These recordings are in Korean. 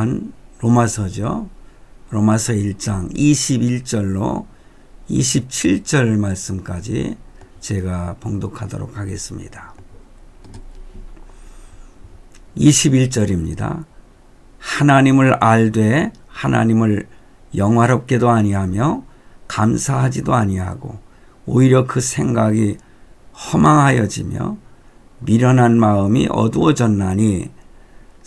또한 로마서죠. 로마서 1장 21절로 27절 말씀까지 제가 봉독하도록 하겠습니다. 21절입니다. 하나님을 알되 하나님을 영화롭게도 아니하며 감사하지도 아니하고 오히려 그 생각이 허망하여지며 미련한 마음이 어두워졌나니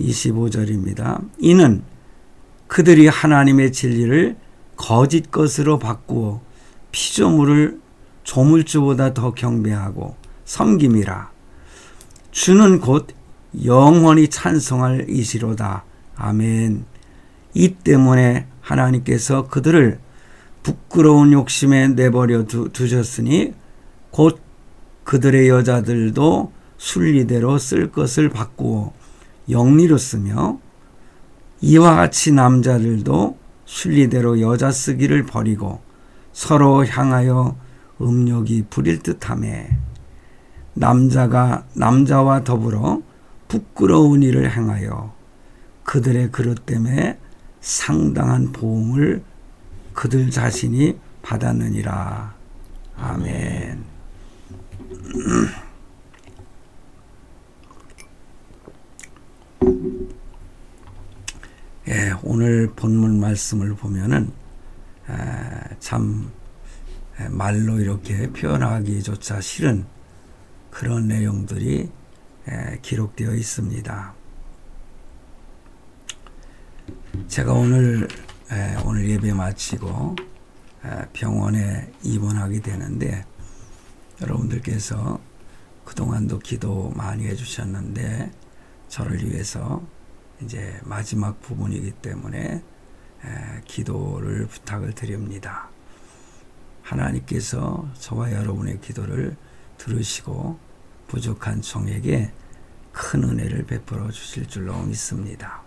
25절입니다. 이는 그들이 하나님의 진리를 거짓 것으로 바꾸어 피조물을 조물주보다 더 경배하고 섬김이라. 주는 곧 영원히 찬송할 이시로다. 아멘. 이 때문에 하나님께서 그들을 부끄러운 욕심에 내버려 두, 두셨으니 곧 그들의 여자들도 순리대로 쓸 것을 바꾸어 영리로 쓰며 이와 같이 남자들도 순리대로 여자 쓰기를 버리고 서로 향하여 음욕이 부릴 듯하매 남자가 남자와 더불어 부끄러운 일을 행하여 그들의 그릇 때문에 상당한 보응을 그들 자신이 받았느니라. 아멘. 예, 오늘 본문 말씀을 보면은 에, 참 에, 말로 이렇게 표현하기조차 싫은 그런 내용들이 에, 기록되어 있습니다. 제가 오늘 에, 오늘 예배 마치고 에, 병원에 입원하게 되는데 여러분들께서 그동안도 기도 많이 해주셨는데 저를 위해서 이제 마지막 부분이기 때문에 에, 기도를 부탁을 드립니다. 하나님께서 저와 여러분의 기도를 들으시고 부족한 종에게 큰 은혜를 베풀어 주실 줄로 믿습니다.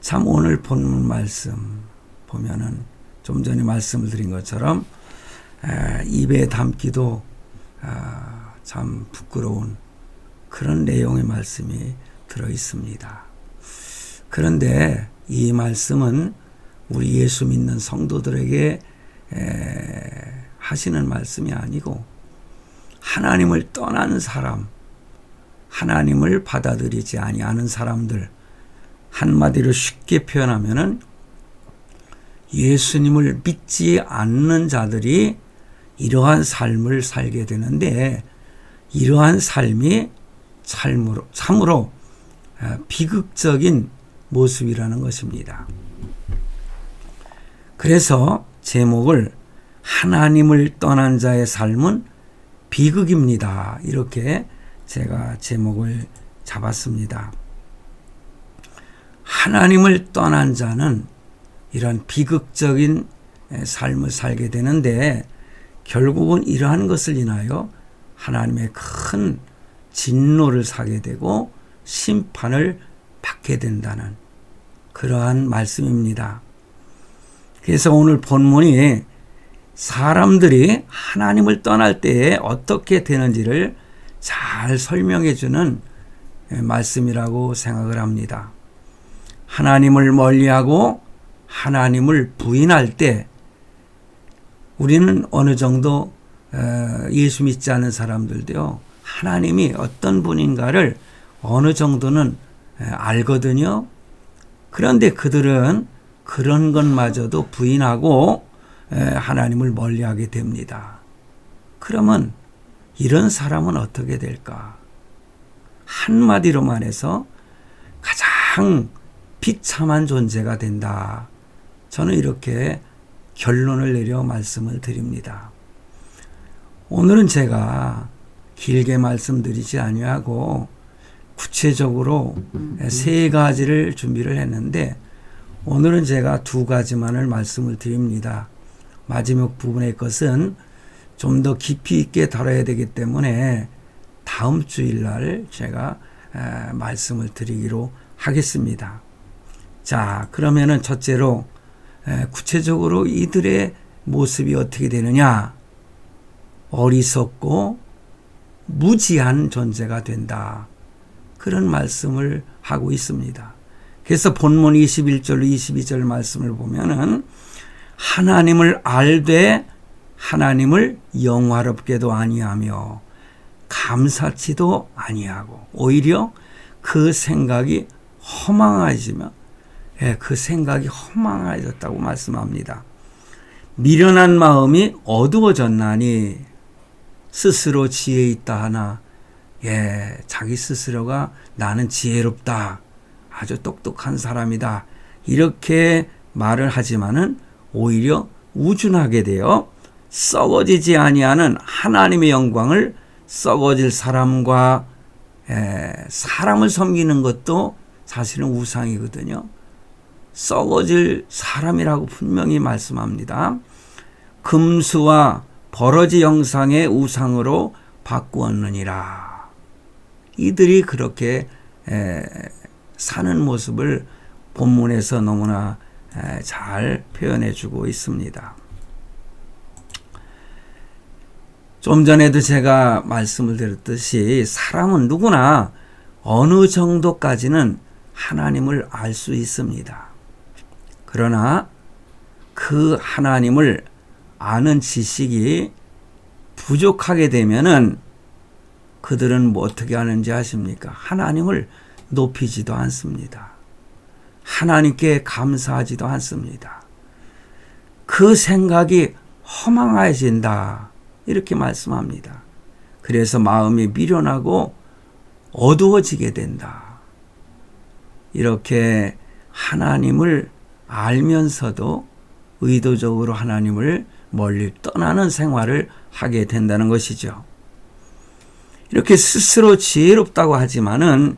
참 오늘 본문 말씀 보면은 좀 전에 말씀을 드린 것처럼 에, 입에 담기도 아, 참 부끄러운 그런 내용의 말씀이 들어 있습니다. 그런데 이 말씀은 우리 예수 믿는 성도들에게 에, 하시는 말씀이 아니고 하나님을 떠난 사람, 하나님을 받아들이지 아니하는 사람들 한마디로 쉽게 표현하면은 예수님을 믿지 않는 자들이 이러한 삶을 살게 되는데 이러한 삶이 참으로, 참으로 비극적인 모습이라는 것입니다. 그래서 제목을 하나님을 떠난 자의 삶은 비극입니다. 이렇게 제가 제목을 잡았습니다. 하나님을 떠난 자는 이런 비극적인 삶을 살게 되는데 결국은 이러한 것을 인하여 하나님의 큰 진노를 사게 되고 심판을 받게 된다는 그러한 말씀입니다. 그래서 오늘 본문이 사람들이 하나님을 떠날 때에 어떻게 되는지를 잘 설명해 주는 말씀이라고 생각을 합니다. 하나님을 멀리하고 하나님을 부인할 때 우리는 어느 정도 어, 예수 믿지 않는 사람들도요 하나님이 어떤 분인가를 어느 정도는 알거든요. 그런데 그들은 그런 것마저도 부인하고 하나님을 멀리하게 됩니다. 그러면 이런 사람은 어떻게 될까? 한마디로 말해서 가장 비참한 존재가 된다. 저는 이렇게 결론을 내려 말씀을 드립니다. 오늘은 제가 길게 말씀드리지 아니하고 구체적으로 세 가지를 준비를 했는데 오늘은 제가 두 가지만을 말씀을 드립니다. 마지막 부분의 것은 좀 더 깊이 있게 다뤄야 되기 때문에 다음 주일 날 제가 에, 말씀을 드리기로 하겠습니다. 자, 그러면은 첫째로 에, 구체적으로 이들의 모습이 어떻게 되느냐? 어리석고 무지한 존재가 된다. 그런 말씀을 하고 있습니다. 그래서 본문 21절 22절 말씀을 보면은 하나님을 알되 하나님을 영화롭게도 아니하며 감사치도 아니하고 오히려 그 생각이 허망해지며 예, 그 생각이 허망해졌다고 말씀합니다. 미련한 마음이 어두워졌나니 스스로 지혜 있다 하나 예, 자기 스스로가 나는 지혜롭다. 아주 똑똑한 사람이다. 이렇게 말을 하지만은 오히려 우준하게 되어 썩어지지 아니하는 하나님의 영광을 썩어질 사람과 에, 사람을 섬기는 것도 사실은 우상이거든요. 썩어질 사람이라고 분명히 말씀합니다. 금수와 버러지 형상의 우상으로 바꾸었느니라. 이들이 그렇게 에, 사는 모습을 본문에서 너무나 에, 잘 표현해 주고 있습니다. 좀 전에도 제가 말씀을 드렸듯이 사람은 누구나 어느 정도까지는 하나님을 알 수 있습니다. 그러나 그 하나님을 아는 지식이 부족하게 되면은 그들은 뭐 어떻게 하는지 아십니까? 하나님을 높이지도 않습니다. 하나님께 감사하지도 않습니다. 그 생각이 허망해진다. 이렇게 말씀합니다. 그래서 마음이 미련하고 어두워지게 된다. 이렇게 하나님을 알면서도 의도적으로 하나님을 멀리 떠나는 생활을 하게 된다는 것이죠. 이렇게 스스로 지혜롭다고 하지만은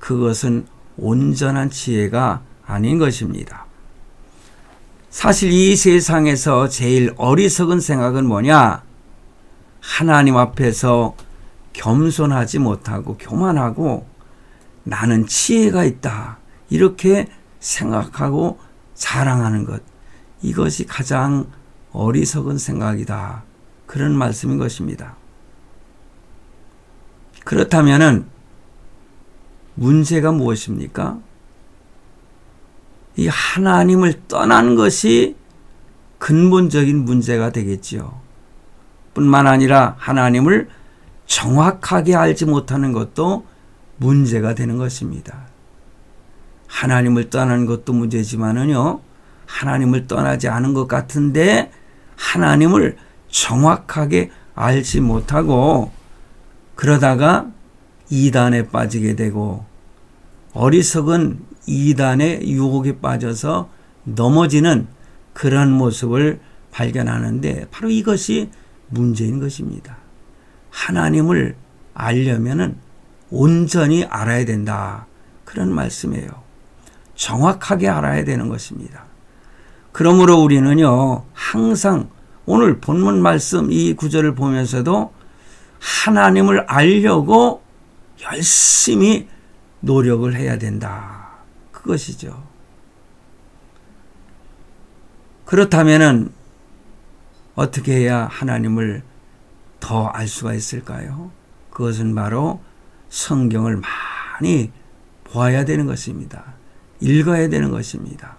그것은 온전한 지혜가 아닌 것입니다. 사실 이 세상에서 제일 어리석은 생각은 뭐냐? 하나님 앞에서 겸손하지 못하고 교만하고 나는 지혜가 있다. 이렇게 생각하고 자랑하는 것. 이것이 가장 어리석은 생각이다. 그런 말씀인 것입니다. 그렇다면은 문제가 무엇입니까? 이 하나님을 떠난 것이 근본적인 문제가 되겠지요. 뿐만 아니라 하나님을 정확하게 알지 못하는 것도 문제가 되는 것입니다. 하나님을 떠나는 것도 문제지만은요, 하나님을 떠나지 않은 것 같은데 하나님을 정확하게 알지 못하고 그러다가 이단에 빠지게 되고 어리석은 이단의 유혹에 빠져서 넘어지는 그런 모습을 발견하는데 바로 이것이 문제인 것입니다. 하나님을 알려면은 온전히 알아야 된다. 그런 말씀이에요. 정확하게 알아야 되는 것입니다. 그러므로 우리는요, 항상 오늘 본문 말씀 이 구절을 보면서도 하나님을 알려고 열심히 노력을 해야 된다. 그것이죠. 그렇다면은 어떻게 해야 하나님을 더 알 수가 있을까요? 그것은 바로 성경을 많이 보아야 되는 것입니다. 읽어야 되는 것입니다.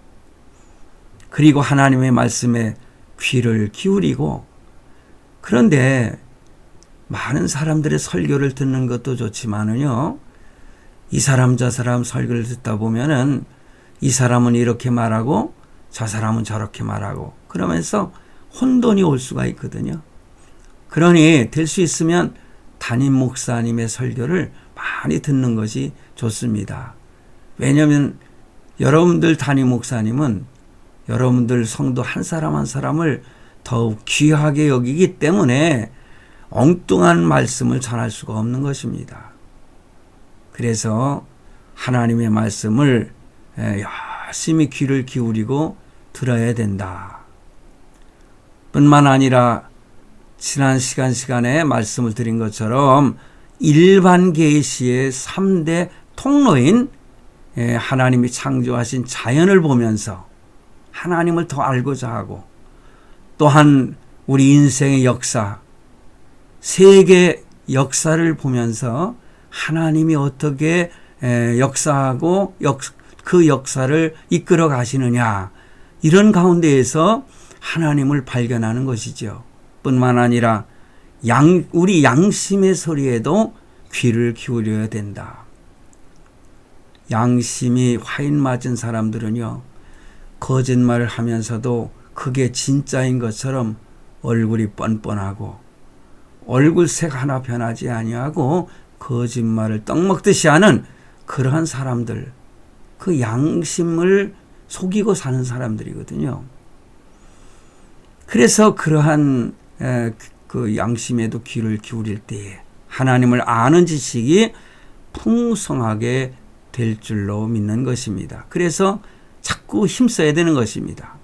그리고 하나님의 말씀에 귀를 기울이고 그런데 많은 사람들의 설교를 듣는 것도 좋지만은요. 이 사람 저 사람 설교를 듣다 보면은 이 사람은 이렇게 말하고 저 사람은 저렇게 말하고 그러면서 혼돈이 올 수가 있거든요. 그러니 될 수 있으면 담임 목사님의 설교를 많이 듣는 것이 좋습니다. 왜냐하면 여러분들 담임 목사님은 여러분들 성도 한 사람 한 사람을 더욱 귀하게 여기기 때문에 엉뚱한 말씀을 전할 수가 없는 것입니다. 그래서 하나님의 말씀을 열심히 귀를 기울이고 들어야 된다. 뿐만 아니라 지난 시간 시간에 말씀을 드린 것처럼 일반 계시의 3대 통로인 예, 하나님이 창조하신 자연을 보면서 하나님을 더 알고자 하고 또한 우리 인생의 역사, 세계 역사를 보면서 하나님이 어떻게 에, 역사하고 역, 그 역사를 이끌어 가시느냐 이런 가운데에서 하나님을 발견하는 것이죠. 뿐만 아니라 양, 우리 양심의 소리에도 귀를 기울여야 된다. 양심이 화인 맞은 사람들은요, 거짓말을 하면서도 그게 진짜인 것처럼 얼굴이 뻔뻔하고 얼굴색 하나 변하지 아니하고 거짓말을 떡 먹듯이 하는 그러한 사람들, 그 양심을 속이고 사는 사람들이거든요. 그래서 그러한 그 양심에도 귀를 기울일 때에 하나님을 아는 지식이 풍성하게 될 줄로 믿는 것입니다. 그래서 자꾸 힘써야 되는 것입니다.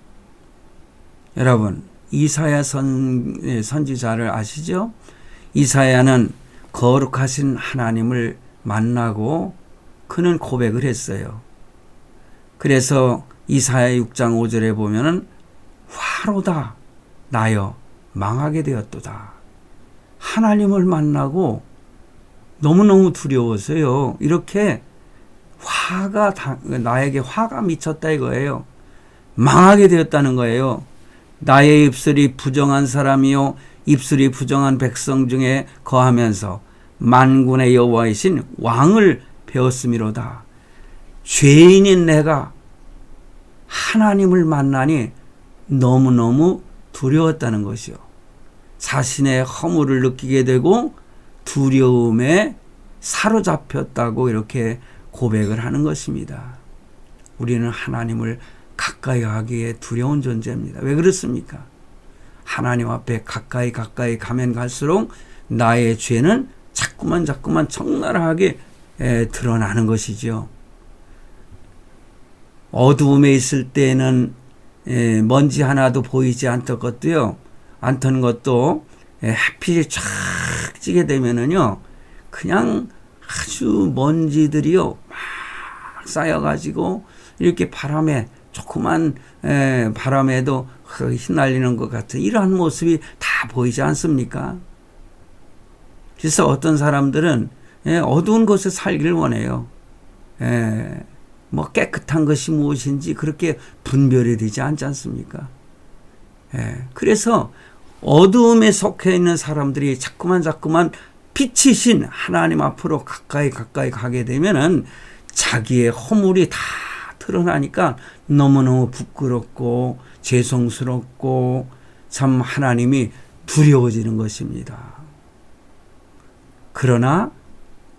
여러분, 이사야 선, 예, 선지자를 아시죠? 이사야는 거룩하신 하나님을 만나고 그는 고백을 했어요. 그래서 이사야 6장 5절에 보면은 화로다 나여 망하게 되었도다. 하나님을 만나고 너무너무 두려워서요. 이렇게 화가 나에게 화가 미쳤다 이거예요. 망하게 되었다는 거예요. 나의 입술이 부정한 사람이요 입술이 부정한 백성 중에 거하면서 만군의 여호와이신 왕을 배웠음이로다. 죄인인 내가 하나님을 만나니 너무너무 두려웠다는 것이요. 자신의 허물을 느끼게 되고 두려움에 사로잡혔다고 이렇게 고백을 하는 것입니다. 우리는 하나님을 가까이 하기에 두려운 존재입니다. 왜 그렇습니까? 하나님 앞에 가까이 가까이 가면 갈수록 나의 죄는 자꾸만 자꾸만 적나라하게 드러나는 것이죠. 어두움에 있을 때는 먼지 하나도 보이지 않던 것도요, 않던 것도 햇빛이 쫙 찌게 되면은요, 그냥 아주 먼지들이요, 막 쌓여가지고 이렇게 바람에 조그만 바람에도 휘날리는 것 같은 이러한 모습이 다 보이지 않습니까? 그래서 어떤 사람들은 어두운 곳에 살기를 원해요. 뭐 깨끗한 것이 무엇인지 그렇게 분별이 되지 않지 않습니까? 그래서 어두움에 속해 있는 사람들이 자꾸만 자꾸만 빛이신 하나님 앞으로 가까이 가까이 가게 되면은 자기의 허물이 다 드러나니까 너무너무 부끄럽고 죄송스럽고 참 하나님이 두려워지는 것입니다. 그러나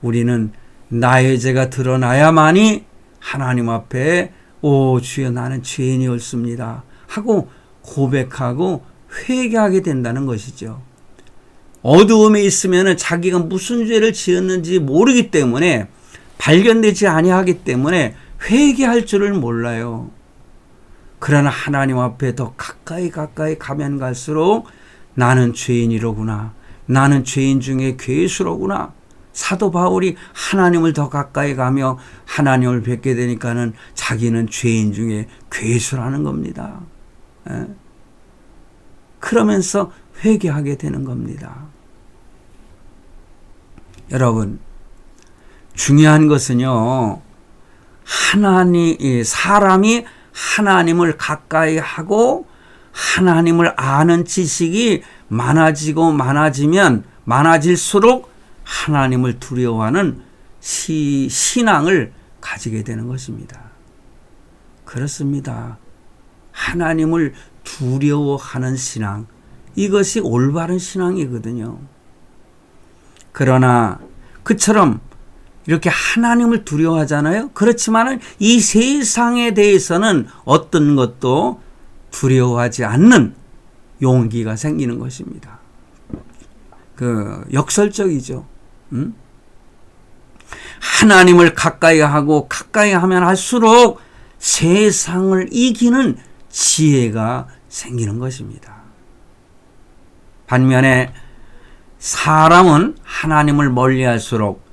우리는 나의 죄가 드러나야만이 하나님 앞에 오 주여 나는 죄인이었습니다 하고 고백하고 회개하게 된다는 것이죠. 어두움에 있으면 자기가 무슨 죄를 지었는지 모르기 때문에 발견되지 아니하기 때문에 회개할 줄을 몰라요. 그러나 하나님 앞에 더 가까이 가까이 가면 갈수록 나는 죄인이로구나. 나는 죄인 중에 괴수로구나. 사도 바울이 하나님을 더 가까이 가며 하나님을 뵙게 되니까는 자기는 죄인 중에 괴수라는 겁니다. 예? 그러면서 회개하게 되는 겁니다. 여러분, 중요한 것은요, 하나님, 사람이 하나님을 가까이 하고 하나님을 아는 지식이 많아지고 많아지면 많아질수록 하나님을 두려워하는 시, 신앙을 가지게 되는 것입니다. 그렇습니다. 하나님을 두려워하는 신앙. 이것이 올바른 신앙이거든요. 그러나 그처럼 이렇게 하나님을 두려워하잖아요. 그렇지만은 이 세상에 대해서는 어떤 것도 두려워하지 않는 용기가 생기는 것입니다. 그 역설적이죠. 음? 하나님을 가까이 하고 가까이 하면 할수록 세상을 이기는 지혜가 생기는 것입니다. 반면에 사람은 하나님을 멀리할수록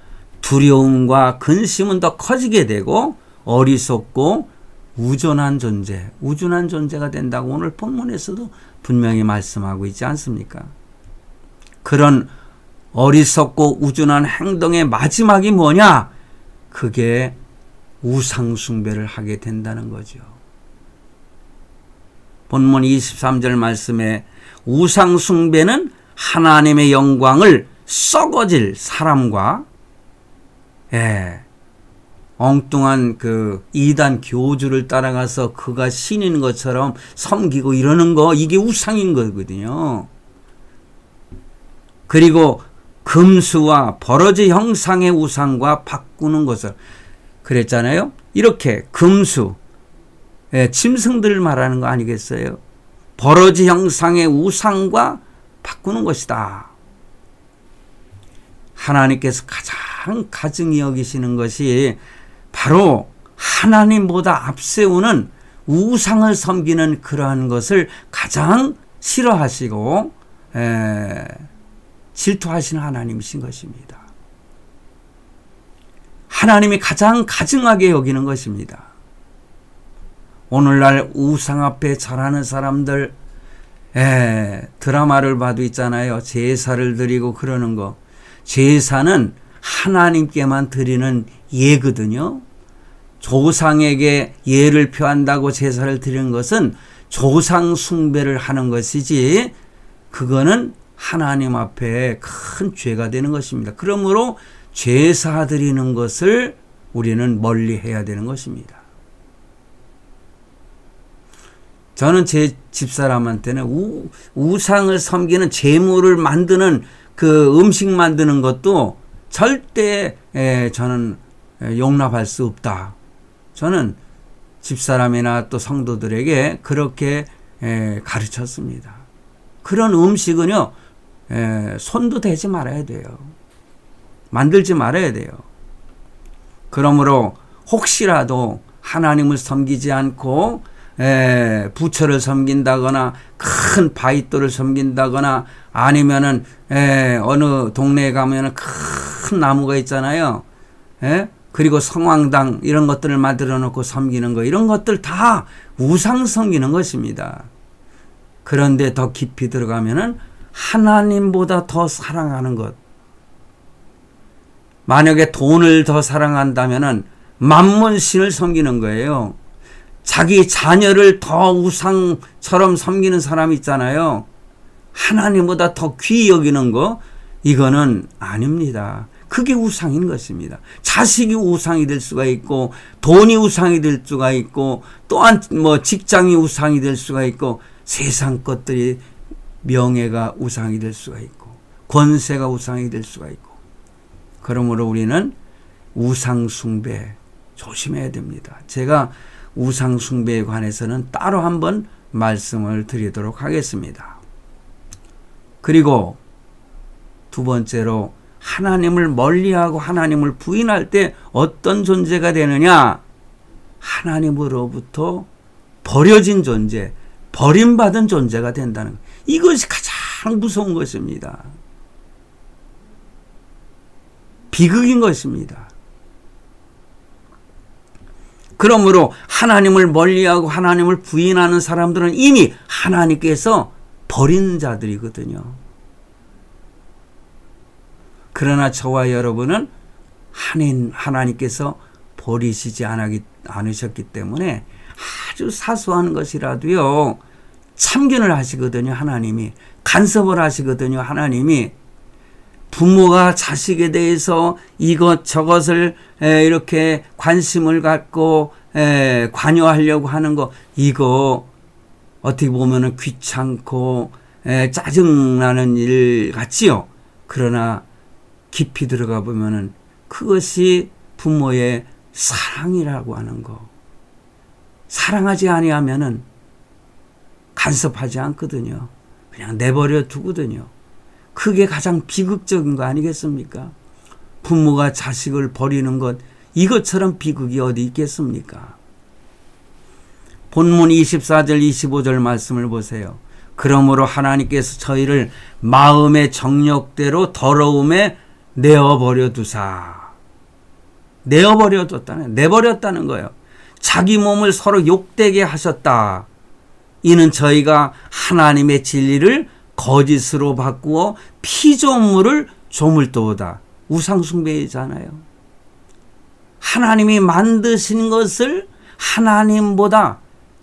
두려움과 근심은 더 커지게 되고 어리석고 우존한 존재, 우준한 존재가 된다고 오늘 본문에서도 분명히 말씀하고 있지 않습니까? 그런 어리석고 우준한 행동의 마지막이 뭐냐? 그게 우상숭배를 하게 된다는 거죠. 본문 23절 말씀에 우상숭배는 하나님의 영광을 썩어질 사람과 예, 엉뚱한 그 이단 교주를 따라가서 그가 신인 것처럼 섬기고 이러는 거 이게 우상인 거거든요. 그리고 금수와 버러지 형상의 우상과 바꾸는 것을 그랬잖아요. 이렇게 금수 예, 짐승들 말하는 거 아니겠어요? 버러지 형상의 우상과 바꾸는 것이다. 하나님께서 가장 가증히 여기시는 것이 바로 하나님보다 앞세우는 우상을 섬기는 그러한 것을 가장 싫어하시고 에, 질투하시는 하나님이신 것입니다. 하나님이 가장 가증하게 여기는 것입니다. 오늘날 우상 앞에 절하는 사람들 에, 드라마를 봐도 있잖아요. 제사를 드리고 그러는 거. 제사는 하나님께만 드리는 예거든요. 조상에게 예를 표한다고 제사를 드리는 것은 조상 숭배를 하는 것이지 그거는 하나님 앞에 큰 죄가 되는 것입니다. 그러므로 제사 드리는 것을 우리는 멀리 해야 되는 것입니다. 저는 제 집사람한테는 우, 우상을 섬기는 재물을 만드는 그 음식 만드는 것도 절대 에, 저는 용납할 수 없다. 저는 집사람이나 또 성도들에게 그렇게 에, 가르쳤습니다. 그런 음식은요, 에, 손도 대지 말아야 돼요. 만들지 말아야 돼요. 그러므로 혹시라도 하나님을 섬기지 않고 에, 부처를 섬긴다거나 큰 바위돌을 섬긴다거나 아니면은 에, 어느 동네에 가면은 큰 나무가 있잖아요. 에? 그리고 성황당 이런 것들을 만들어 놓고 섬기는 거 이런 것들 다 우상 섬기는 것입니다. 그런데 더 깊이 들어가면은 하나님보다 더 사랑하는 것. 만약에 돈을 더 사랑한다면은 만문신을 섬기는 거예요. 자기 자녀를 더 우상처럼 섬기는 사람 있잖아요. 하나님보다 더 귀히 여기는 거, 이거는 아닙니다. 그게 우상인 것입니다. 자식이 우상이 될 수가 있고, 돈이 우상이 될 수가 있고, 또한 뭐 직장이 우상이 될 수가 있고, 세상 것들이 명예가 우상이 될 수가 있고, 권세가 우상이 될 수가 있고, 그러므로 우리는 우상 숭배 조심해야 됩니다. 제가 우상 숭배에 관해서는 따로 한번 말씀을 드리도록 하겠습니다. 그리고 두 번째로 하나님을 멀리하고 하나님을 부인할 때 어떤 존재가 되느냐? 하나님으로부터 버려진 존재, 버림받은 존재가 된다는 이것이 가장 무서운 것입니다. 비극인 것입니다. 그러므로 하나님을 멀리하고 하나님을 부인하는 사람들은 이미 하나님께서 버린 자들이거든요. 그러나 저와 여러분은 하나님, 하나님께서 버리시지 않으셨기 때문에 아주 사소한 것이라도요, 참견을 하시거든요, 하나님이. 간섭을 하시거든요, 하나님이. 부모가 자식에 대해서 이것 저것을 이렇게 관심을 갖고 관여하려고 하는 거 이거 어떻게 보면은 귀찮고 짜증나는 일 같지요. 그러나 깊이 들어가 보면은 그것이 부모의 사랑이라고 하는 거. 사랑하지 아니하면은 간섭하지 않거든요. 그냥 내버려 두거든요. 그게 가장 비극적인 거 아니겠습니까? 부모가 자식을 버리는 것, 이것처럼 비극이 어디 있겠습니까? 본문 24절 25절 말씀을 보세요. 그러므로 하나님께서 저희를 마음의 정력대로 더러움에 내어버려 두사. 내어버려 뒀다는, 내버렸다는 거예요. 자기 몸을 서로 욕되게 하셨다. 이는 저희가 하나님의 진리를 거짓으로 바꾸어 피조물을 조물도다. 우상숭배이잖아요. 하나님이 만드신 것을 하나님보다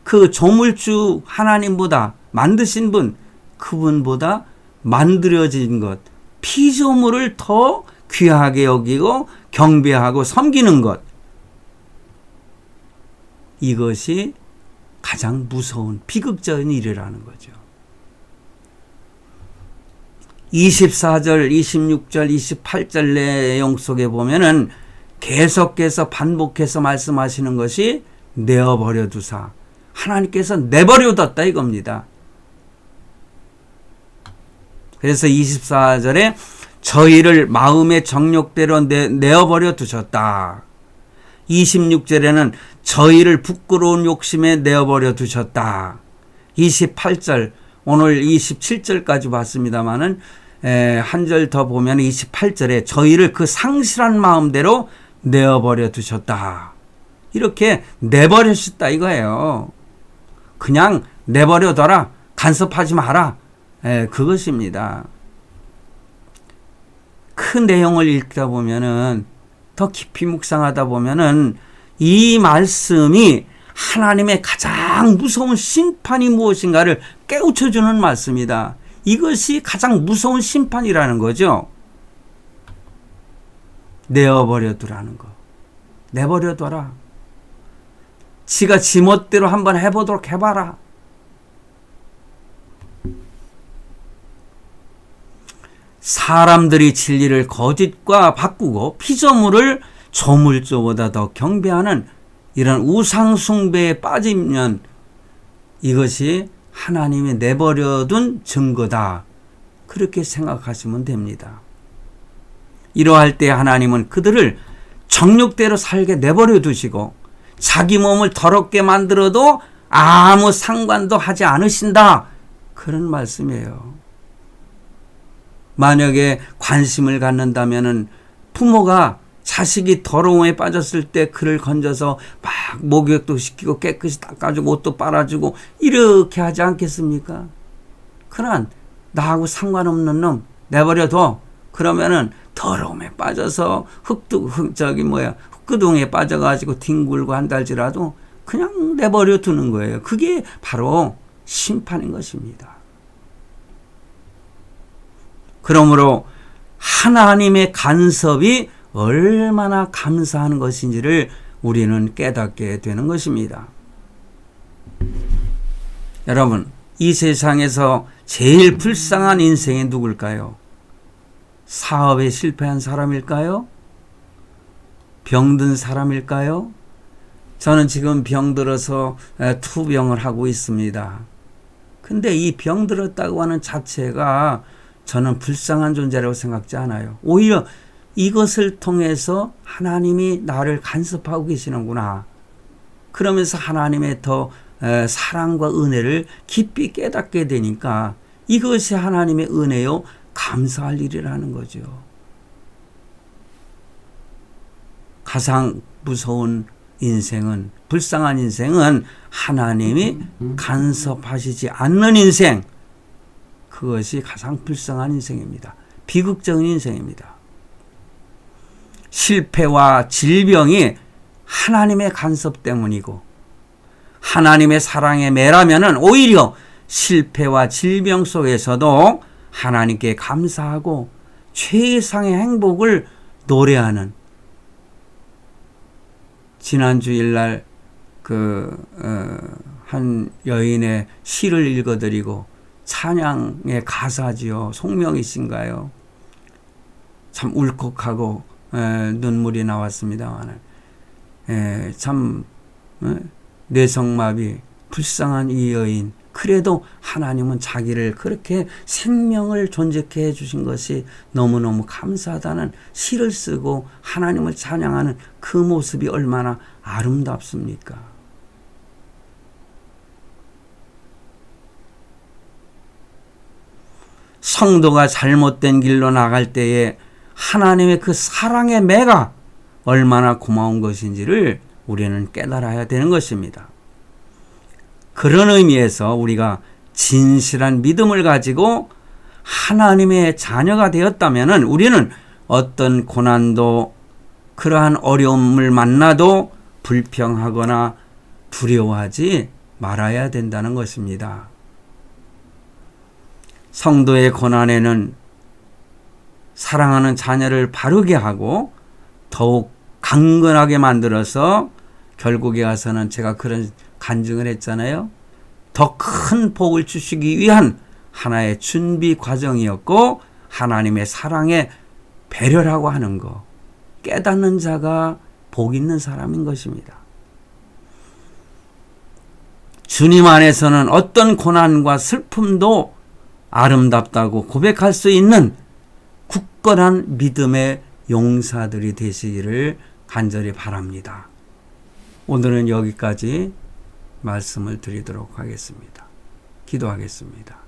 그 조물주 하나님보다 만드신 분 그분보다 만들어진 것 피조물을 더 귀하게 여기고 경배하고 섬기는 것 이것이 가장 무서운 비극적인 일이라는 거죠. 24절, 26절, 28절 내용 속에 보면은 계속해서 반복해서 말씀하시는 것이 내어버려 두사. 하나님께서 내버려 뒀다 이겁니다. 그래서 24절에 저희를 마음의 정욕대로 내, 내어버려 두셨다. 26절에는 저희를 부끄러운 욕심에 내어버려 두셨다. 28절, 오늘 27절까지 봤습니다만은 한 절 더 보면 28절에 저희를 그 상실한 마음대로 내어버려 두셨다. 이렇게 내버려셨다 이거예요. 그냥 내버려둬라. 간섭하지 마라. 에, 그것입니다. 큰 내용을 읽다 보면은 더 깊이 묵상하다 보면은 이 말씀이 하나님의 가장 무서운 심판이 무엇인가를 깨우쳐 주는 말씀이다. 이것이 가장 무서운 심판이라는 거죠. 내어버려 두라는 거. 내버려 둬라. 지가 지멋대로 한번 해보도록 해봐라. 사람들이 진리를 거짓과 바꾸고 피조물을 조물조보다 더 경배하는 이런 우상숭배에 빠지면 이것이 하나님이 내버려둔 증거다. 그렇게 생각하시면 됩니다. 이러할 때 하나님은 그들을 정욕대로 살게 내버려 두시고 자기 몸을 더럽게 만들어도 아무 상관도 하지 않으신다. 그런 말씀이에요. 만약에 관심을 갖는다면은 부모가 자식이 더러움에 빠졌을 때 그를 건져서 막 목욕도 시키고 깨끗이 닦아주고 옷도 빨아주고 이렇게 하지 않겠습니까? 그러나 나하고 상관없는 놈 내버려둬. 그러면은 더러움에 빠져서 흙도 흙 저기 뭐야 흙구덩이에 빠져가지고 뒹굴고 한달지라도 그냥 내버려 두는 거예요. 그게 바로 심판인 것입니다. 그러므로 하나님의 간섭이 얼마나 감사한 것인지를 우리는 깨닫게 되는 것입니다. 여러분, 이 세상에서 제일 불쌍한 인생이 누굴까요? 사업에 실패한 사람일까요? 병든 사람일까요? 저는 지금 병들어서 투병을 하고 있습니다. 근데 이 병들었다고 하는 자체가 저는 불쌍한 존재라고 생각지 않아요. 오히려 이것을 통해서 하나님이 나를 간섭하고 계시는구나. 그러면서 하나님의 더 사랑과 은혜를 깊이 깨닫게 되니까 이것이 하나님의 은혜요. 감사할 일이라는 거죠. 가장 무서운 인생은 불쌍한 인생은 하나님이 간섭하시지 않는 인생 그것이 가장 불쌍한 인생입니다. 비극적인 인생입니다. 실패와 질병이 하나님의 간섭 때문이고 하나님의 사랑에 매라면은 오히려 실패와 질병 속에서도 하나님께 감사하고 최상의 행복을 노래하는 지난 주일날 그한 어, 여인의 시를 읽어드리고 찬양의 가사지요 송명이신가요? 참 울컥하고 에, 눈물이 나왔습니다만 참 에, 뇌성마비 불쌍한 이 여인 그래도 하나님은 자기를 그렇게 생명을 존재케 해주신 것이 너무너무 감사하다는 시를 쓰고 하나님을 찬양하는 그 모습이 얼마나 아름답습니까? 성도가 잘못된 길로 나갈 때에 하나님의 그 사랑의 매가 얼마나 고마운 것인지를 우리는 깨달아야 되는 것입니다. 그런 의미에서 우리가 진실한 믿음을 가지고 하나님의 자녀가 되었다면 우리는 어떤 고난도 그러한 어려움을 만나도 불평하거나 두려워하지 말아야 된다는 것입니다. 성도의 고난에는 사랑하는 자녀를 바르게 하고 더욱 강건하게 만들어서 결국에 가서는 제가 그런 간증을 했잖아요. 더 큰 복을 주시기 위한 하나의 준비 과정이었고 하나님의 사랑에 배려라고 하는 거 깨닫는 자가 복 있는 사람인 것입니다. 주님 안에서는 어떤 고난과 슬픔도 아름답다고 고백할 수 있는 굳건한 믿음의 용사들이 되시기를 간절히 바랍니다. 오늘은 여기까지 말씀을 드리도록 하겠습니다. 기도하겠습니다.